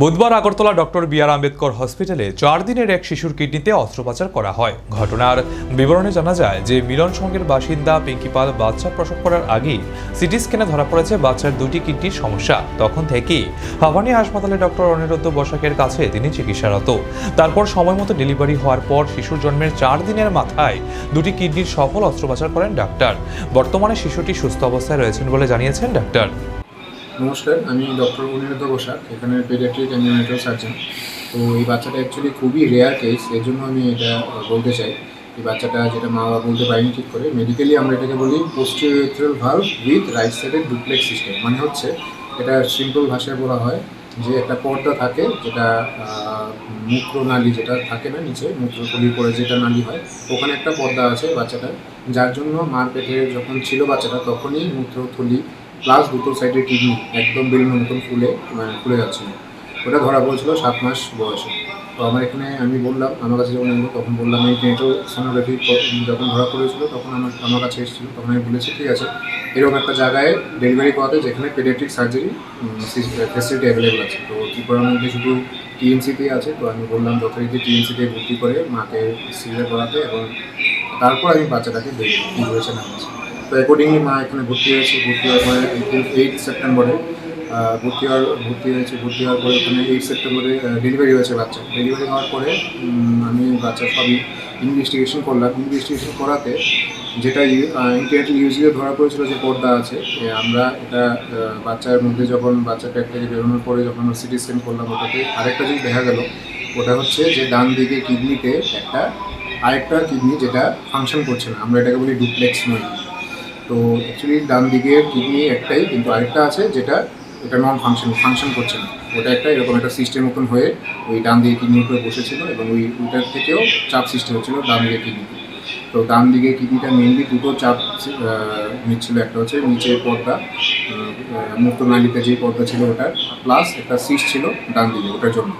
বুধবার Agartala doctor B R Ambedkar হসপিটালে চার দিনের এক শিশুর কিডনিতে অস্ত্রোপচার করা হয়। ঘটনার বিবরণে জানা যায় যে মিলন সঙ্গের বাসিন্দা পিঙ্কি পাল বাচ্চা প্রসব করার আগেই সিটি স্ক্যানে ধরা পড়েছে বাচ্চার দুটি কিডনির সমস্যা। তখন থেকেই হাভানি হাসপাতালে ডক্টর অনিরুদ্ধ বসাকের কাছে তিনি চিকিৎসারত। তারপর সময় মতো ডেলিভারি হওয়ার পর শিশুর জন্মের চার দিনের মাথায় দুটি কিডনির সফল অস্ত্রোপচার করেন ডাক্তার। বর্তমানে শিশুটি সুস্থ অবস্থায় রয়েছেন বলে জানিয়েছেন ডাক্তার। নমস্কার, আমি ডক্টর অনিরুদ্ধ বসাক, এখানে পেডিয়াট্রিক অ্যান্ড নিউনেটাল সার্জন তো এই বাচ্চাটা অ্যাকচুয়ালি খুবই রেয়ার কেস এর জন্য আমি এটা বলতে চাই। এই বাচ্চাটা যেটা মা বাবা বলতে পারেনি ঠিক করে মেডিকেলি আমরা এটাকে বলি posterior urethral valve with right সাইডের ডুপ্লেক্স সিস্টেম মানে হচ্ছে এটা সিম্পল ভাষায় বলা হয় যে একটা পর্দা থাকে যেটা মূত্রনালী যেটা থাকে না নিচে মূত্র মূত্রথলির পরে যেটা নালী হয়, ওখানে একটা পর্দা আছে বাচ্চাটার। যার জন্য মার পেটে যখন ছিল বাচ্চাটা, তখনই মূত্রথলি প্লাস দুটো সাইডের কিডনি একদম বেলুন মতন ফুলে মানে ফুলে যাচ্ছিল ওটা ধরা পড়েছিল সাত মাস বয়সে। তো আমার এখানে আমি বললাম, আমার কাছে যখন এলো, তখন বললাম, এই টেটো সোনোগ্রাফি যখন ধরা পড়েছিল, তখন আমার আমার কাছে এসেছিল। তখন আমি বলেছি, ঠিক আছে। এরকম একটা জায়গায় ডেলিভারি করাতে, যেখানে পেডিয়াট্রিক সার্জারি ফেসিলিটি অ্যাভেলেবল আছে। তো কী ত্রিপুরার মধ্যে শুধু টিএমসিতে আছে। তো আমি বললাম, যথারীতি টিএমসিতে ভর্তি করে মাকে সিজার করাতে এবং তারপর আমি বাচ্চাটাকে না হয়েছে তো অ্যাকর্ডিংলি মা এখানে ভর্তি হয়েছে, ভর্তি হওয়ার পরে এইট সেপ্টেম্বরে ভর্তি হওয়ার, ভর্তি হয়েছে, ভর্তি হওয়ার পরে ওখানে এইট সেপ্টেম্বরে ডেলিভারি হয়েছে বাচ্চা ডেলিভারি হওয়ার পরে আমি বাচ্চা সবই ইনভেস্টিগেশন করলাম। ইনভেস্টিগেশন করাতে যেটা ইন্টারনেট ইউজিয়ে ধরা পড়েছিল যে পর্দা আছে আমরা এটা বাচ্চার মধ্যে যখন বাচ্চা পেট থেকে বেরোনোর পরে যখন আমরা সিটি স্ক্যান করলাম ওটাতে, আরেকটা জিনিস দেখা গেল, ওটা হচ্ছে যে ডান দিকে কিডনিতে একটা, আরেকটা কিডনি যেটা ফাংশন করছে না। আমরা এটাকে বলি ডুপ্লেক্স নয়। তো অ্যাকচুয়ালি ডান দিকের কিডনি একটাই, কিন্তু আরেকটা আছে যেটা, এটা নন ফাংশন ফাংশন করছে না। ওটা একটা এরকম একটা সিস্টেম মতন হয়ে ওই ডান দিকে কিডনির উপরে বসেছিল এবং ওই ওইটার থেকেও চাপ সৃষ্টি হচ্ছিল ডান দিকে কিডনি তো। ডান দিকে কিডনিটা মেনলি দুটো চাপ নিচ্ছিল, একটা হচ্ছে নিচে পর্দা মুক্ত নালিতে যে পর্দা ছিল ওটার প্লাস একটা সিস্ট ছিল ডান দিকে, ওটার জন্য।